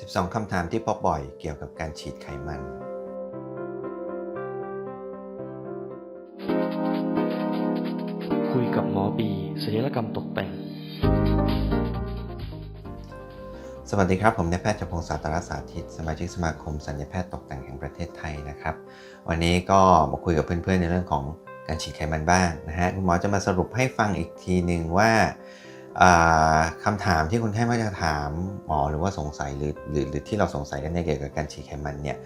12 คำถามที่พบบ่อยเกี่ยวกับการฉีดไขมัน คุยกับหมอบีศัลยกรรมตกแต่ง สวัสดีครับ ผมนายแพทย์จพงศ์สาตรสาธิต สมาชิกสมาคมสัญญแพทย์ตกแต่งแห่งประเทศไทยนะครับ วันนี้ก็มาคุยกับเพื่อนๆในเรื่องของการฉีดไขมันบ้างนะฮะ คุณหมอจะมาสรุปให้ฟังอีกทีหนึ่งว่าอ่า คำถามที่คนไข้มักจะถามหมอหรือว่าสงสัยหรือหรือหรือที่เราสงสัยกันเนี่ยเกี่ยวกับการฉีดไขมันเนี่ย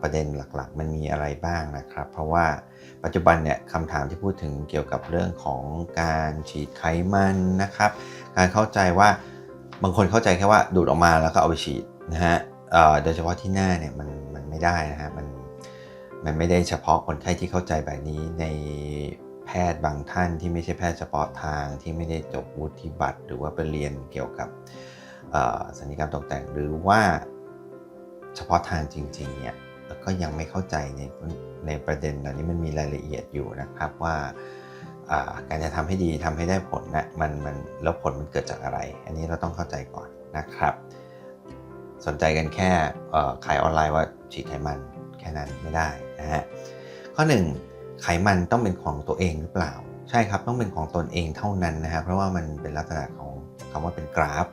ประเด็นหลักๆ มันมีอะไรบ้างนะครับ เพราะว่าปัจจุบันเนี่ยคำถามที่พูดถึงเกี่ยวกับเรื่องของการฉีดไขมันนะครับ การเข้าใจว่าบางคนเข้าใจแค่ว่าดูดออกมาแล้วก็เอาไปฉีดนะฮะโดยเฉพาะที่หน้าเนี่ยมันมันไม่ได้นะฮะมันมันไม่ได้เฉพาะคนไข้ที่เข้าใจแบบนี้ใน แพทย์บางท่านที่ไม่ใช่แพทย์เฉพาะทางที่ไม่ได้จบวุฒิบัตร หรือว่าไปเรียนเกี่ยวกับเอ่อศัลยกรรมตกแต่งหรือว่าเฉพาะทางจริงๆเนี่ยก็ยังไม่เข้าใจในในประเด็นเหล่านี้มันมีรายละเอียดอยู่นะครับว่าการจะทำให้ดีทำให้ได้ผลนะมันมันแล้วผลมันเกิดจากอะไร อันนี้เราต้องเข้าใจก่อนนะครับ สนใจกันแค่ขายออนไลน์ว่าฉีดไขมันแค่นั้นไม่ได้นะฮะข้อ 1 ไขมันต้องเป็นของตัวเองหรือเปล่า ใช่ครับต้องเป็นของตนเองเท่านั้นนะฮะเพราะว่ามันเป็นลักษณะของคำว่าเป็นกราฟ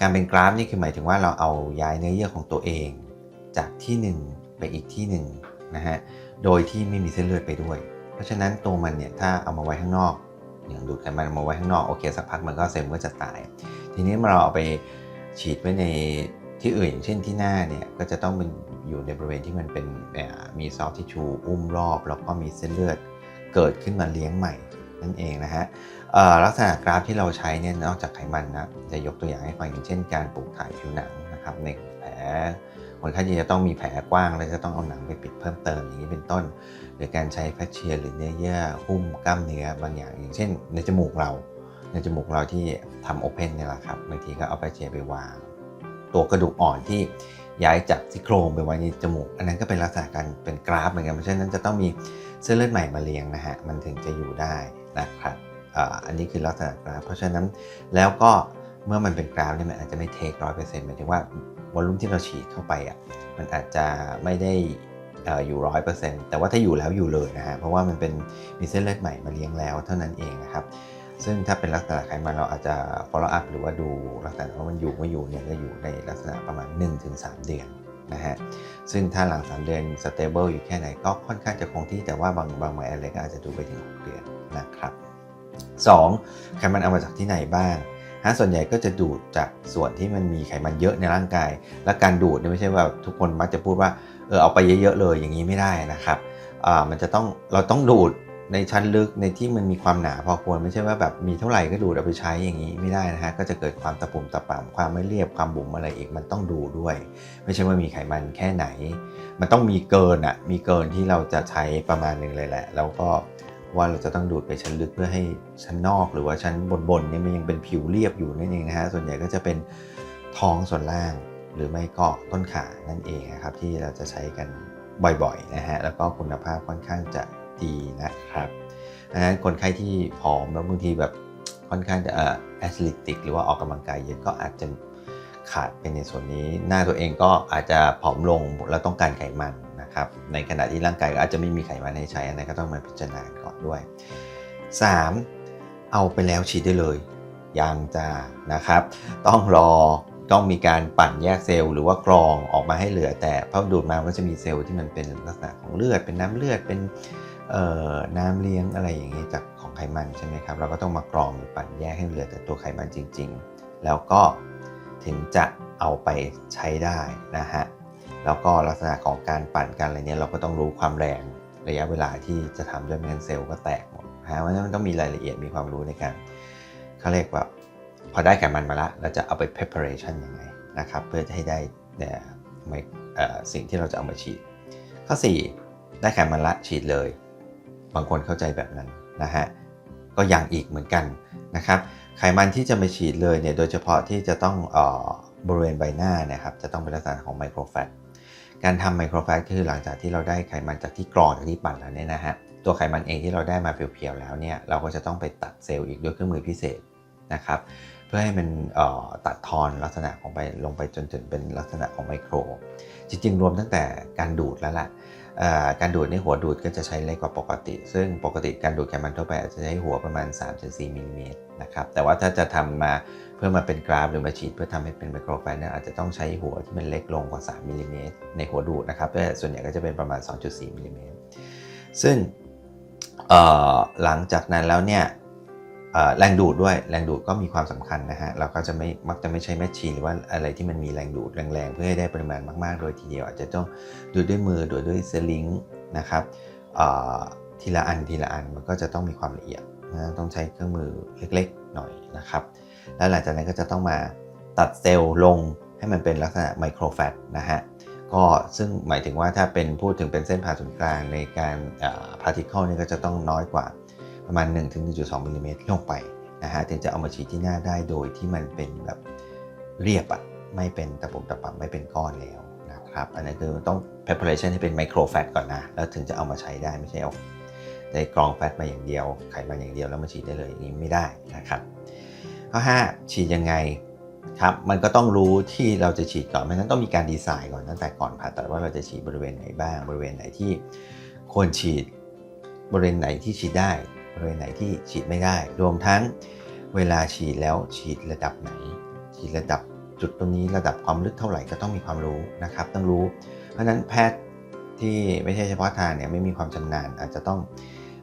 การเป็นกราฟนี่คือหมายถึงว่าเราเอาย้ายเนื้อเยื่อของตัวเอง จากที่หนึ่งไปอีกที่หนึ่งนะฮะโดยที่ไม่มีเส้นเลือดไปด้วย เพราะฉะนั้นตัวมันเนี่ยถ้าเอามาไว้ข้างนอกอย่างดูดไขมันมาไว้ข้างนอกโอเคสักพักมันก็เซลล์ก็จะตาย ทีนี้เราเอาไปฉีดไว้ในที่อื่นเช่นที่หน้าเนี่ยก็จะต้องเป็น อยู่ในบริเวณที่มันเป็นมีซอฟทิชชูอุ้มรอบ แล้วก็มีเส้นเลือดเกิดขึ้นมาเลี้ยงใหม่นั่นเองนะฮะลักษณะกราฟที่เราใช้เนี่ยนอกจากไขมันนะจะยกตัวอย่างให้ฟังอย่างเช่น การปลูกถ่ายผิวหนังนะครับในแผลคนไข้ที่จะต้องมีแผลกว้างแล้วจะต้องเอาหนังไปปิดเพิ่มเติมอย่างนี้เป็นต้น หรือการใช้แฟชเชียหรือเนื้อเยื่อหุ้มกล้ามเนื้อบางอย่าง อย่างเช่น ในจมูกเรา ในจมูกเราที่ทำโอเพนเนี่ยแหละครับบางทีก็เอาแฟชเชียไปวาง ตัวกระดูกอ่อนที่ ย้ายจากซี่โครงไปไว้ในจมูก อันนั้นก็เป็นลักษณะการเป็นกราฟเหมือนกันเพราะฉะนั้นจะต้องมีเส้นเลือดใหม่มาเลี้ยงนะฮะมันถึงจะอยู่ได้นะครับอ,อันนี้คือลักษณะกราฟ เพราะฉะนั้นแล้วก็เมื่อมันเป็นกราฟเนี่ยมันอาจจะไม่เทคร้อยเปอร์เซ็นต์หมายถึงว่าวอลลุ่มที่เราฉีดเข้าไปอะมันอาจจะไม่ได้เอ่ออยู่ร้อยเปอร์เซ็นต์แต่ว่าถ้าอยู่แล้วอยู่เลยนะฮะเพราะว่ามันเป็นมีเส้นเลือดใหม่มาเลี้ยงแล้วเท่านั้นเองนะครับ ซึ่งถ้าเป็นลักษณะไขมันเราอาจจะ follow up หรือว่าดูลักษณะว่ามันอยู่ไม่อยู่เนี่ยจะอยู่ในลักษณะประมาณ 1-3 เดือนนะฮะซึ่งถ้าหลัง 3 เดือน stable อยู่แค่ไหนก็ค่อนข้างจะคงที่แต่ว่าบางบางหมายอะไรก็อาจจะดูไปถึง 6 เดือนนะครับ 2. ไขมันเอามาจากที่ไหนบ้างฮะส่วนใหญ่ก็จะดูดจากส่วนที่มันมีไขมันเยอะในร่างกาย และการดูดเนี่ยไม่ใช่ว่าทุกคนมักจะพูดว่าเออเอาไปเยอะๆเลยอย่างนี้ไม่ได้นะครับอ่ามันจะต้องเราต้องดูด ในชั้นลึกในที่มันมีความหนาพอควรไม่ใช่ว่าแบบมีเท่าไหร่ก็ดูดเอาไปใช้อย่างนี้ไม่ได้นะฮะก็จะเกิดความตะปุ่มตะป่ำความไม่เรียบความบุ๋มอะไรอีกมันต้องดูด้วย ไม่ใช่ว่ามีไขมันแค่ไหน มันต้องมีเกินอะมีเกินที่เราจะใช้ประมาณหนึ่งเลยแหละ แล้วก็ว่าเราจะต้องดูดไปชั้นลึกเพื่อให้ชั้นนอก หรือว่าชั้นบนๆเนี่ยมันยังเป็นผิวเรียบอยู่นั่นเองนะฮะส่วนใหญ่ก็จะเป็นท้องส่วนล่าง หรือไม่ก็ต้นขานั่นเองนะครับที่เราจะใช้กันบ่อยๆนะฮะแล้วก็คุณภาพค่อนข้างจะ ดีนะครับดังนั้นคนไข้ที่ผอมแล้วบางทีแบบค่อนข้างจะเอ่อแอสลิติกหรือว่าออกกำลังกายเยอะก็อาจจะขาดไปในส่วนนี้ หน้าตัวเองก็อาจจะผอมลงแล้วต้องการไขมันนะครับ ในขณะที่ร่างกายก็อาจจะไม่มีไขมันให้ใช้อันนั้นก็ต้องมาพิจารณาก่อนด้วย 3. เอาไปแล้วฉีดได้เลยยังจ้านะครับ ต้องรอต้องมีการปั่นแยกเซลล์หรือว่ากรองออกมาให้เหลือแต่พอดูดมาก็จะมีเซลล์ที่มันเป็นลักษณะของเลือด เป็นน้ำเลือดเป็น น้ำเลี้ยงอะไรอย่างนี้จากของไขมันใช่ไหมครับ เราก็ต้องมากรองหรือปั่นแยกให้เหลือแต่ตัวไขมันจริง ๆ แล้วก็ถึงจะเอาไปใช้ได้นะฮะ แล้วก็ลักษณะของการปั่นการอะไรเนี้ยเราก็ต้องรู้ความแรงระยะเวลาที่จะทำด้วยไม่งั้นเซลล์ก็แตกหมดนะฮะเพราะฉะนั้นมันต้องมีรายละเอียดมีความรู้ในการเขาเรียกว่าพอได้ไขมันมาล้วเราจะเอาไป preparation ยังไงนะครับ เพื่อจะให้ได้เนี่ยไม่เอ่อสิ่งที่เราจะเอามาฉีด ข้อ 4 ได้ไขมันละฉีดเลย บางคนเข้าใจแบบนั้นนะฮะก็ยังอีกเหมือนกันนะครับไขมันที่จะมาฉีดเลยเนี่ยโดยเฉพาะที่จะต้องเอ่อบริเวณใบหน้านะครับจะต้องเป็นลักษณะของไมโครแฟตการทำไมโครแฟตคือหลังจากที่เราได้ไขมันจากที่กรองจากที่ปั่นแล้วเนี่ยนะฮะตัวไขมันเองที่เราได้มาเพียวๆแล้วเนี่ยเราก็จะต้องไปตัดเซลล์อีกด้วยเครื่องมือพิเศษนะครับเพื่อให้มันเอ่อตัดทอนลักษณะของไปลงไปจนถึงเป็นลักษณะของไมโคร จริงๆ รวมตั้งแต่การดูดแล้วล่ะ การดูดในหัวดูดก็จะใช้เล็กกว่าปกติ ซึ่งปกติการดูดไขมันทั่วไปอาจจะใช้หัวประมาณ 3-4มิลลิเมตรนะครับ แต่ว่าถ้าจะทำมาเพื่อมาเป็นกราฟหรือมาฉีดเพื่อทำให้เป็นไมโครไฟนเนี่ยอาจจะต้องใช้หัวที่มันเล็กลงกว่า 3มิลลิเมตรในหัวดูดนะครับแต่ส่วนใหญ่ก็จะเป็นประมาณ 2.4มิลลิเมตรซึ่งหลังจากนั้นแล้วเนี่ย แรงดูดด้วยแรงดูดก็มีความสำคัญนะฮะเราก็จะไม่มักจะไม่ใช้แมชชีนหรือว่าอะไรที่มันมีแรงดูดแรงๆ เพื่อให้ได้ปริมาณมากๆ โดยทีเดียวอาจจะต้องดูดด้วยมือดูดด้วยเซลิงนะครับทีละอันทีละอันมันก็จะต้องมีความละเอียดนะต้องใช้เครื่องมือเล็กๆหน่อยนะครับ แล้วหลังจากนั้นก็จะต้องมาตัดเซลล์ลงให้มันเป็นลักษณะไมโครแฟตนะฮะก็ซึ่งหมายถึงว่าถ้าเป็นพูดถึงเป็นเส้นผ่าศูนย์กลางในการพาร์ติเคิลนี่ก็จะต้องน้อยกว่า ประมาณ 1-1.2มิลลิเมตรลงไปนะฮะถึงจะเอามาฉีดที่หน้าได้โดยที่มันเป็นแบบเรียบอะไม่เป็นตะปุ่มตะปับไม่เป็นก้อนแล้วนะครับอันนั้นคือต้อง preparation ให้เป็นไมโครแฟตก่อนนะ แล้วถึงจะเอามาใช้ได้ไม่ใช่เอาได้กรองแฟตมาอย่างเดียว ไขมันอย่างเดียวแล้วมาฉีดได้เลยอย่างนี้ไม่ได้นะครับข้อ5ฉีดยังไงครับมันก็ต้องรู้ที่เราจะฉีดก่อนเพราะฉะนั้นต้องมีการดีไซน์ก่อนตั้งแต่ก่อนผ่าตัดว่าเราจะฉีดบริเวณไหนบ้าง บริเวณไหนที่ควรฉีดบริเวณไหนที่ฉีดได้ ริเวณไหนที่ฉีดไม่ได้ รวมทั้งเวลาฉีดแล้วฉีดระดับไหน ฉีดระดับจุดตรงนี้ระดับความลึกเท่าไหร่ก็ต้องมีความรู้นะครับ ต้องรู้ เพราะฉะนั้นแพทย์ที่ไม่ใช่เฉพาะทางเนี่ยไม่มีความชำนาญอาจจะต้อง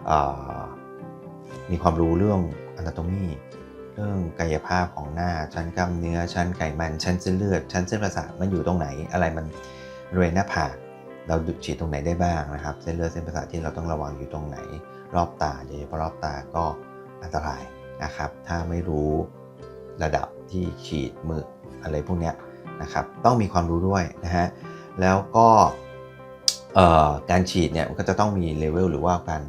ออมีความรู้เรื่อง anatomy เรื่องกายภาพของหน้าชั้นกล้ามเนื้อชั้นไขมัน ชั้นเส้นเลือด ชั้นเส้นประสาทมันอยู่ตรงไหน อะไรมันบริเวณหน้าผากเราฉีดตรงไหนได้บ้างนะครับ เส้นเลือดเส้นประสาทที่เราต้องระวังอยู่ตรงไหน รอบตาโดยเฉพาะรอบตาก็อันตรายนะครับ ถ้าไม่รู้ระดับที่ฉีดมืออะไรพวกนี้นะครับต้องมีความรู้ด้วยนะฮะแล้วก็การฉีดเนี่ยมันก็จะต้องมีเลเวลหรือว่าการ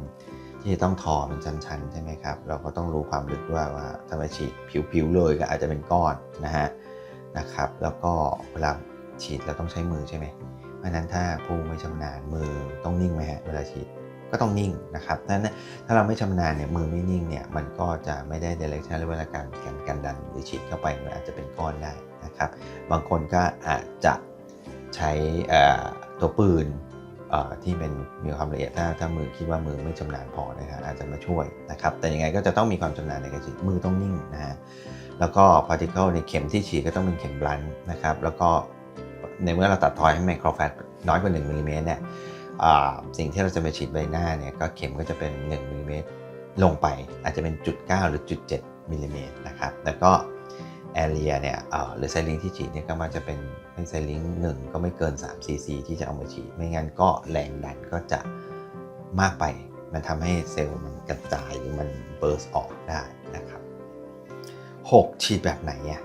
ที่จะต้องทอเป็นชั้นๆใช่ไหมครับเราก็ต้องรู้ความลึกด้วยว่าถ้ามาฉีดผิวๆเลยก็อาจจะเป็นก้อนนะฮะนะครับแล้วก็เวลาฉีดเราต้องใช้มือใช่ไหมเพราะนั้นถ้าผู้ไม่ชำนาญมือต้องนิ่งไหมฮะเวลาฉีด ก็ต้องนิ่งนะครับถ้าถ้าเราไม่ชำนาญเนี่ยมือไม่นิ่งเนี่ยมันก็จะไม่ได้ direction หรือเวลาการการการดันหรือฉีดเข้าไปมันอาจจะเป็นก้อนได้นะครับบางคนก็อาจจะใช้ตัวปืนที่เป็นมีความละเอียดถ้าถ้ามือคิดว่ามือไม่ชำนาญพอนะครับอาจจะมาช่วยนะครับแต่ยังไงก็จะต้องมีความชำนาญในการฉีดมือต้องนิ่งนะฮะแล้วก็ particle ในเข็มที่ฉีดก็ต้องเป็นเข็มบลันนะครับแล้วก็ในเมื่อเราตัดทอยให้ไมโครแฟตน้อยกว่า1มิลลิเมตรเนี่ย สิ่งที่เราจะมาฉีดใบหน้าเนี่ยก็เข็มก็จะเป็น1มิลลิเมตรลงไปอาจจะเป็นจุด9หรือจุด7มิลลิเมตรนะครับแล้วก็แอเรียเนี่ยหรือไซลิงที่ฉีดเนี่ยก็มักจะเป็นเป็นไซลิงหนึ่งก็ไม่เกิน3 cc ที่จะเอามาฉีด ไม่งั้นก็แรงดันก็จะมากไป มันทำให้เซลล์มันกระจายหรือมันเบิร์สออกได้นะครับ 6 ฉีดแบบไหนอะ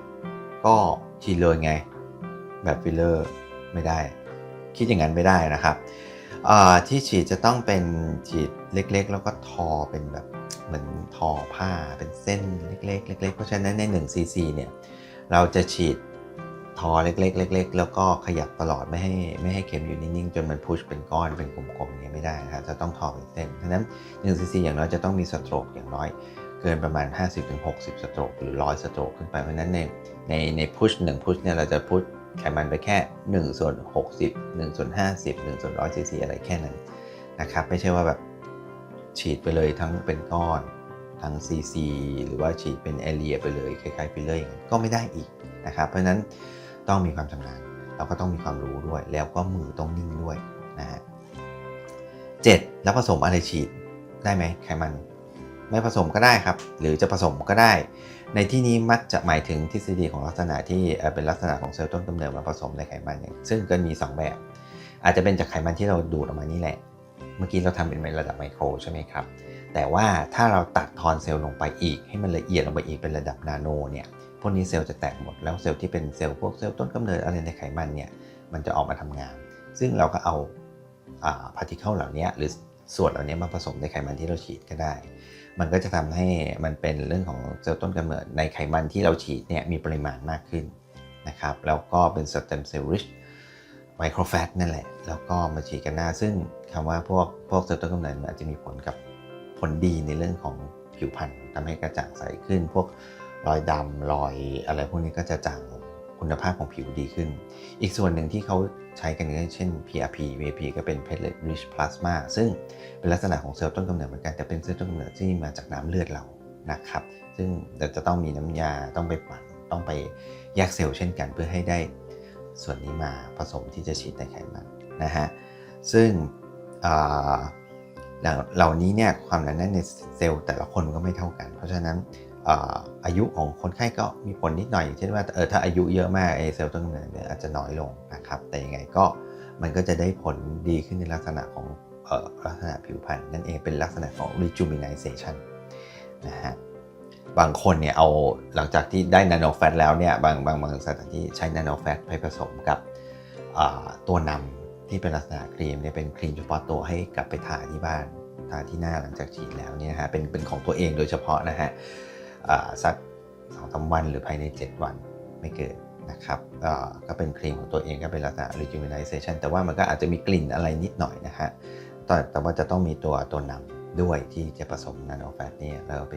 ก็ฉีดเลยไงแบบฟิลเลอร์ไม่ได้ คิดอย่างนั้นไม่ได้นะครับ ที่ฉีดจะต้องเป็นฉีดเล็กๆ แล้วก็ทอเป็นแบบเหมือนทอผ้าเป็นเส้นเล็กๆเล็กๆเพราะฉะนั้นใน1 cc เนี่ยเราจะฉีดทอเล็กๆเล็กๆแล้วก็ขยับตลอดไม่ให้ไม่ให้เข็มอยู่นิ่งๆ จนมันพุชเป็นก้อนเป็นกลมๆเนี่ยไม่ได้นะครับจะต้องทอเป็นเส้นฉะนั้น1 cc อย่างน้อยจะต้องมีสโตรกอย่างน้อยเกินประมาณ 50-60 สโตรกหรือ 100 สโตรกขึ้นไปเพราะฉะนั้นในในในพุช1พุชเนี่ยเราจะพุช ไขมันไปแค่1ส่วน60 1ส่วน50 1ส่วน100 cc อะไรแค่นั้นนะครับไม่ใช่ว่าแบบฉีดไปเลยทั้งเป็นก้อนทั้ง cc หรือว่าฉีดเป็นแอเรียไปเลยคล้ายๆฟิลเลอร์อย่างนั้นก็ไม่ได้อีกนะครับ เพราะฉะนั้นต้องมีความชำนาญเราก็ต้องมีความรู้ด้วย แล้วก็มือต้องนิ่งด้วยนะฮะเจ็ดแล้วผสมอะไรฉีดได้ไหมไขมัน ไม่ผสมก็ได้ครับ หรือจะผสมก็ได้ ในที่นี้มักจะหมายถึงทฤษฎีของลักษณะที่เป็นลักษณะของเซลล์ต้นกำเนิดมาผสมในไขมัน ซึ่งก็มี 2 แบบ อาจจะเป็นจากไขมันที่เราดูดออกมานี่แหละ เมื่อกี้เราทำเป็นในระดับไมโครใช่ไหมครับ แต่ว่าถ้าเราตัดทอนเซลล์ลงไปอีก ให้มันละเอียดลงไปอีกเป็นระดับนาโนเนี่ย พวกนี้เซลล์จะแตกหมด แล้วเซลล์ที่เป็นเซลล์พวกเซลล์ต้นกำเนิดอะไรในไขมันเนี่ย มันจะออกมาทำงาน ซึ่งเราก็เอาพาร์ติเคิลเหล่านี้หรือส่วนเหล่านี้มาผสมในไขมันที่เราฉีดก็ได้ มันก็จะทำให้มันเป็นเรื่องของเซลล์ต้นกำเนิดในไขมันที่เราฉีดเนี่ยมีปริมาณมากขึ้นนะครับแล้วก็เป็นสเต็มเซลล์ริชไมโครแฟตนั่นแหละ แล้วก็มาฉีดกันหน้า ซึ่งคำว่าพวกพวกเซลล์ต้นกำเนิดมันอาจจะมีผลกับผลดีในเรื่องของผิวพรรณทำให้กระจ่างใสขึ้น พวกรอยดำรอยอะไรพวกนี้ก็จะจางลงคุณภาพของผิวดีขึ้น อีกส่วนหนึ่งที่เขา ใช้กันเช่น PRP VP ก็เป็น platelet rich plasma ซึ่งเป็นลักษณะของเซลล์ต้นกำเนิดเหมือนกันแต่เป็นเซลล์ต้นกำเนิดที่มาจากน้ำเลือดเรานะครับ ซึ่งเราจะต้องมีน้ำยาต้องไปปั่นต้องไปแยกเซลล์เช่นกันเพื่อให้ได้ส่วนนี้มาผสมที่จะฉีดในไขมันนะฮะซึ่งเหล่าเหล่านี้เนี่ยความหนาแน่นในเซลล์แต่ละคนก็ไม่เท่ากัน เพราะฉะนั้น อายุของคนไข้ก็มีผลนิดหน่อยอย่างเช่นว่าเออถ้าอายุเยอะมากไอเซลล์ต้นกำเนิดเนี่ยอาจจะน้อยลงนะครับ แต่ยังไงก็มันก็จะได้ผลดีขึ้นในลักษณะของลักษณะผิวพรรณนั่นเองเป็นลักษณะของ rejuvenation นะฮะบางคนเนี่ยเอาหลังจากที่ได้นาโนแฟตแล้วเนี่ยบางบางบางสถานที่ใช้นาโนแฟตไปผสมกับตัวนำที่เป็นลักษณะครีมเนี่ยเป็นครีมเฉพาะตัวให้กลับไปทาที่บ้านทาที่หน้าหลังจากฉีดแล้วเนี่ยนะฮะเป็นเป็นของตัวเองโดยเฉพาะนะฮะ สักสองสามวันหรือภายใน 7 วันไม่เกินนะครับก็เป็นครีมของตัวเองก็เป็นลักษณะ rejuvenation แต่ว่ามันก็อาจจะมีกลิ่นอะไรนิดหน่อยนะฮะแต่แต่ว่าจะต้องมีตัวตัวนำด้วยที่จะผสมนาโนแฟตเนี่ยแล้วเอาไป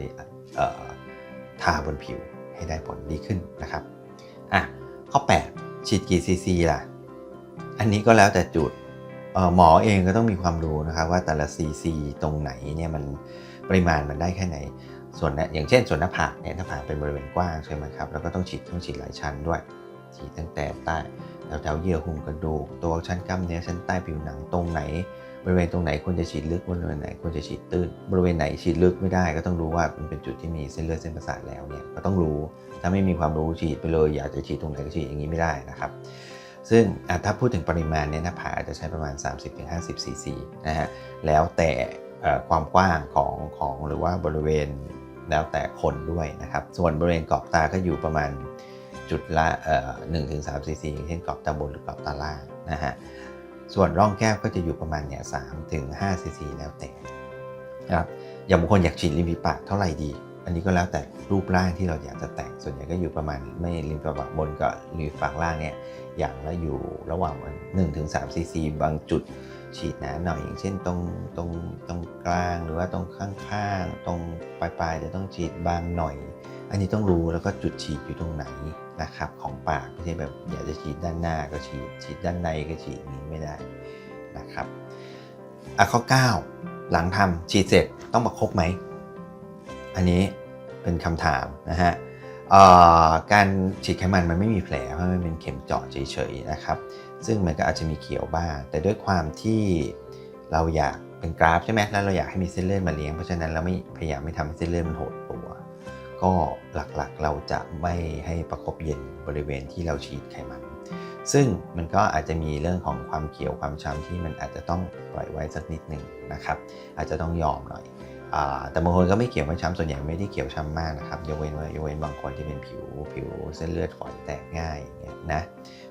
ทาบนผิวให้ได้ผลดีขึ้นนะครับอะข้อ 8 ฉีดกี่ซีซีล่ะ อันนี้ก็แล้วแต่จุดหมอเองก็ต้องมีความรู้นะครับว่าแต่ละซีซีตรงไหนเนี่ยมันปริมาณมันได้แค่ไหน ส่วนนะอย่างเช่นส่วนหน้าผากเนี่ยหน้าผากเป็นบริเวณกว้างใช่ไหมครับแล้วก็ต้องฉีดต้องฉีดหลายชั้นด้วย ฉีดตั้งแต่ใต้แถวๆเยื่อหุ้มกระดูกตัวชั้นกล้ามเนื้อชั้นใต้ผิวหนังตรงไหน บริเวณตรงไหนควรจะฉีดลึกบริเวณไหนควรจะฉีดตื้น บริเวณไหนฉีดลึกไม่ได้ ก็ต้องรู้ว่ามันเป็นจุดที่มีเส้นเลือดเส้นประสาทแล้วเนี่ยก็ต้องรู้ถ้าไม่มีความรู้ฉีดไปเลยอยากจะฉีดตรงไหนก็ฉีดอย่างนี้ไม่ได้นะครับซึ่งถ้าพูดถึงปริมาณเนี่ยหน้าผากอาจจะใช้ประมาณ 30-50ซีซีนะฮะแล้วแต่ความกว้างของของหรือว่าบริเวณ แล้วแต่คนด้วยนะครับ ส่วนบริเวณกรอบตาก็อยู่ประมาณจุดละเอ่อ1-3ซีซีเช่นกรอบตาบนหรือกรอบตาล่างนะฮะส่วนร่องแก้วก็จะอยู่ประมาณเนี่ยสามถึงห้าซีซีแล้วแต่นะครับอย่างบางคนอยากฉีดริมฝีปากเท่าไหร่ดี อันนี้ก็แล้วแต่รูปร่างที่เราอยากจะแต่งส่วนใหญ่ก็อยู่ประมาณไม่ริมฝีปากบนกับริมฝีปากล่างเนี่ยอย่างละอยู่ระหว่างหนึ่งถึงสามซีซีบางจุด ฉีดหนาหน่อยอย่างเช่นตรงตรงตรงกลางหรือว่าตรงข้างๆ ตรงปลายๆจะต้องฉีดบางหน่อย อันนี้ต้องรู้แล้วก็จุดฉีดอยู่ตรงไหนนะครับของปากไม่ใช่แบบอยากจะฉีดด้านหน้าก็ฉีดฉีดด้านในก็ฉีดอย่างนี้ไม่ได้นะครับอะข้อ 9 หลังทำฉีดเสร็จต้องประคบไหม อันนี้เป็นคำถามนะฮะการฉีดไขมันมันไม่มีแผลเพราะมันเป็นเข็มเจาะเฉยๆนะครับ ซึ่งมันก็อาจจะมีเขียวบ้าง แต่ด้วยความที่เราอยากเป็นกราฟใช่ไหมแล้วเราอยากให้มีเส้นเลือดมาเลี้ยง เพราะฉะนั้นเราไม่พยายามไม่ทำให้เส้นเลือดมันหดตัว ก็หลักๆเราจะไม่ให้ประคบเย็นบริเวณที่เราฉีดไขมัน ซึ่งมันก็อาจจะมีเรื่องของความเขียวความช้ำที่มันอาจจะต้องปล่อยไว้สักนิดหนึ่งนะครับ อาจจะต้องยอมหน่อย แต่บางคนก็ไม่เขียวไม่ช้ำส่วนใหญ่ไม่ได้เขียวช้ำมากนะครับยกเว้นว่ายกเว้นบางคนที่เป็นผิวผิวเส้นเลือดฝอยแตกง่ายเงี้ยนะ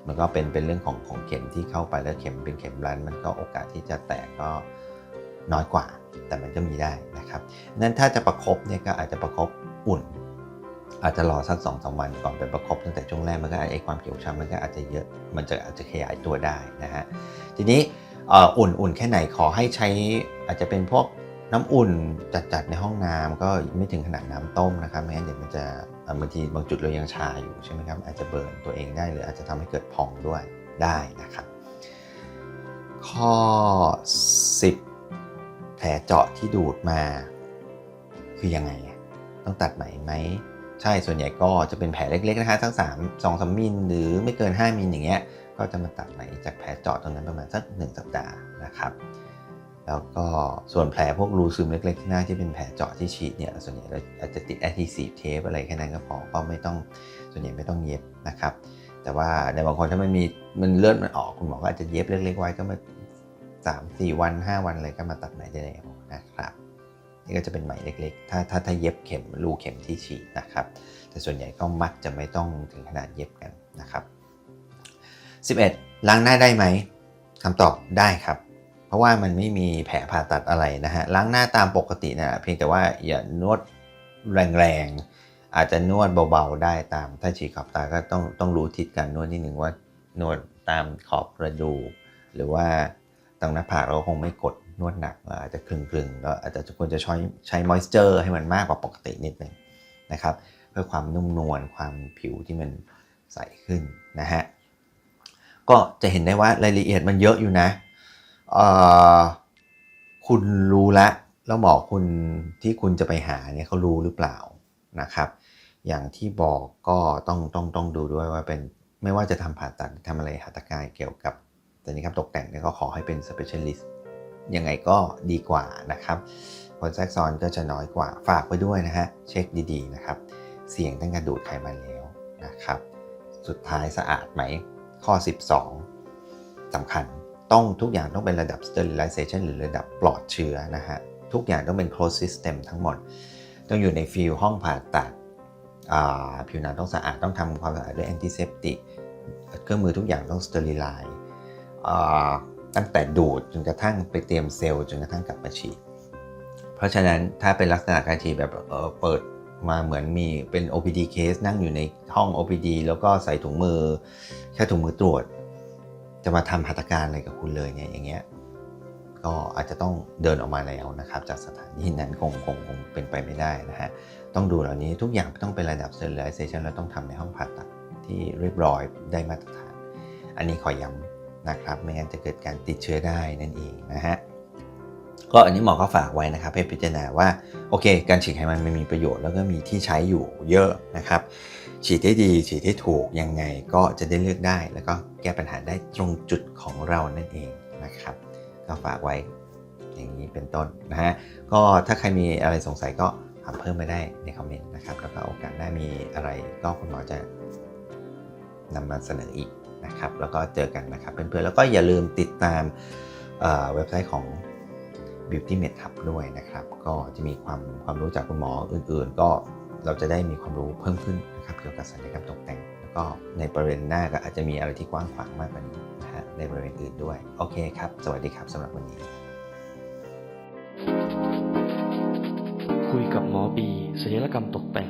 มันก็เป็นเป็นเรื่องของของเข็มที่เข้าไปแล้วเข็มเป็นเข็มรันมันก็โอกาสที่จะแตกก็น้อยกว่า แต่มันก็มีได้นะครับนั้นถ้าจะประคบเนี่ยก็อาจจะประคบอุ่น อาจจะรอสักสองสวันก่อนไปประคบตั้งแต่ช่วงแรกมันก็ไอความเขียวช้ำมันก็อาจจะเยอะมันจะอาจจะขยายตัวได้นะฮะทีนี้อุ่นอุ่นแค่ไหนขอให้ใช้อาจจะเป็นพวก น้ำอุ่นจัดๆในห้องน้ำก็ไม่ถึงขนาดน้ำต้มนะครับไม่งั้นเดี๋ยวมันจะบางทีบางจุดเรายังชาอยู่ใช่ไหมครับอาจจะเบิร์นตัวเองได้หรืออาจจะทำให้เกิดพองด้วยได้นะครับ ข้อ 10 แผลเจาะที่ดูดมา คือยังไง ต้องตัดไหมไหมใช่ส่วนใหญ่ก็จะเป็นแผลเล็กๆนะคะทั้ง3 2 3มิลหรือไม่เกิน 5มิลอย่างเงี้ยก็จะมาตัดไหมจากแผลเจาะตรงนั้นประมาณสัก1สัปดาห์นะครับ แล้วก็ส่วนแผลพวกรูซึมเล็กๆที่หน้าที่เป็นแผลเจาะที่ฉีดเนี่ยส่วนใหญ่เราอาจจะติด adhesive tape อะไรแค่นั้นก็พอก็ไม่ต้องส่วนใหญ่ไม่ต้องเย็บนะครับ แต่ว่าในบางคนถ้ามันมีมันเลือดมันออกคุณหมอก็อาจจะเย็บเล็กๆไว้ก็มาสามสี่วัน5วันอะไรก็มาตัดไหมได้แล้วนะครับนี่ก็จะเป็นไหมเล็กๆ ถ้าถ้าถ้าเย็บเข็มรูเข็มที่ฉีดนะครับ แต่ส่วนใหญ่ก็มักจะไม่ต้องถึงขนาดเย็บกันนะครับ 11. ล้างหน้าได้ไหมคำตอบได้ครับ ราะว่ามันไม่มีแผลผ่าตัดอะไรนะฮะล้างหน้าตามปกตินะเพียงแต่ว่าอย่านวดแรงๆอาจจะนวดเบาๆได้ตาม ถ้าฉีดขอบตาก็ต้องต้องรู้ทิศการนวดนิดนึงว่านวดตามขอบกระดูกหรือว่าตรงหน้าผากเราคงไม่กดนวดหนักอาจจะคลึงๆก็อาจจะควรจะใช้ใช้มอยส์เจอร์ให้มันมากกว่าปกตินิดนึงนะครับเพื่อความนุ่มนวลความผิวที่มันใสขึ้นนะฮะก็จะเห็นได้ว่ารายละเอียดมันเยอะอยู่นะ คุณรู้ละแล้วหมอคุณที่คุณจะไปหาเนี่ยเขารู้หรือเปล่านะครับ อย่างที่บอกก็ต้องต้องต้องดูด้วยว่าเป็นไม่ว่าจะทำผ่าตัดหรือทำอะไรหัตถการเกี่ยวกับศัลยกรรมตกแต่งเนี่ยก็ขอให้เป็น specialist ยังไงก็ดีกว่านะครับผลแทรกซ้อนก็จะน้อยกว่าฝากไว้ด้วยนะฮะเช็คดีๆนะครับ เสี่ยงตั้งการดูดไขมันแล้วนะครับ สุดท้ายสะอาดไหมข้อ 12สำคัญ ต้องทุกอย่างต้องเป็นระดับ sterilization หรือระดับปลอดเชื้อนะฮะ ทุกอย่างต้องเป็น closed system ทั้งหมด ต้องอยู่ในฟิลห้องผ่าตัดผิวหนังต้องสะอาดต้องทำความสะอาดด้วยแอนติเซปติกเครื่องมือทุกอย่างต้อง sterilize อ่าตั้งแต่ดูดจนกระทั่งไปเตรียมเซลล์จนกระทั่งกลับมาฉีด เพราะฉะนั้นถ้าเป็นลักษณะการฉีดแบบเเปิดมาเหมือนมีเป็น OPD case นั่งอยู่ในห้อง OPD แล้วก็ใส่ถุงมือ แค่ถุงมือตรวจ จะมาทำหัตถการอะไรกับคุณเลยเนี่ยอย่างเงี้ยก็อาจจะต้องเดินออกมาแล้วนะครับ จากสถานที่นั้นคงคงคงเป็นไปไม่ได้นะฮะต้องดูเหล่านี้ทุกอย่างต้องเป็นระดับ sterilization แล้วต้องทำในห้องผ่าตัดที่เรียบร้อยได้มาตรฐาน อันนี้ขอย้ำนะครับ ไม่งั้นจะเกิดการติดเชื้อได้นั่นเองนะฮะก็อันนี้หมอก็ฝากไว้นะครับให้พิจารณาว่าโอเค การฉีดไขมันมันมีประโยชน์แล้วก็มีที่ใช้อยู่เยอะนะครับ ฉีดได้ดี ฉีดได้ถูกยังไงก็จะได้เลือกได้ แล้วก็แก้ปัญหาได้ตรงจุดของเรานั่นเองนะครับก็ฝากไว้อย่างนี้เป็นต้นนะฮะก็ถ้าใครมีอะไรสงสัยก็ถามเพิ่มมาได้ในคอมเมนต์นะครับแล้วก็โอกาสหน้ามีอะไรก็คุณหมอจะนำมาเสนออีกนะครับแล้วก็เจอกันนะครับเพื่อนๆแล้วก็อย่าลืมติดตามเว็บไซต์ของ Beauty Med Hub ด้วยนะครับ ก็จะมีความความรู้จากคุณหมออื่นๆ ก็ เราจะได้มีความรู้เพิ่มขึ้นนะครับเกี่ยวกับศัลยกรรมตกแต่ง แล้วก็ในบริเวณหน้าก็อาจจะมีอะไรที่กว้างขวางมากกว่านี้นะฮะในบริเวณอื่นด้วย โอเคครับ สวัสดีครับสำหรับวันนี้ คุยกับหมอบีศัลยกรรมตกแต่ง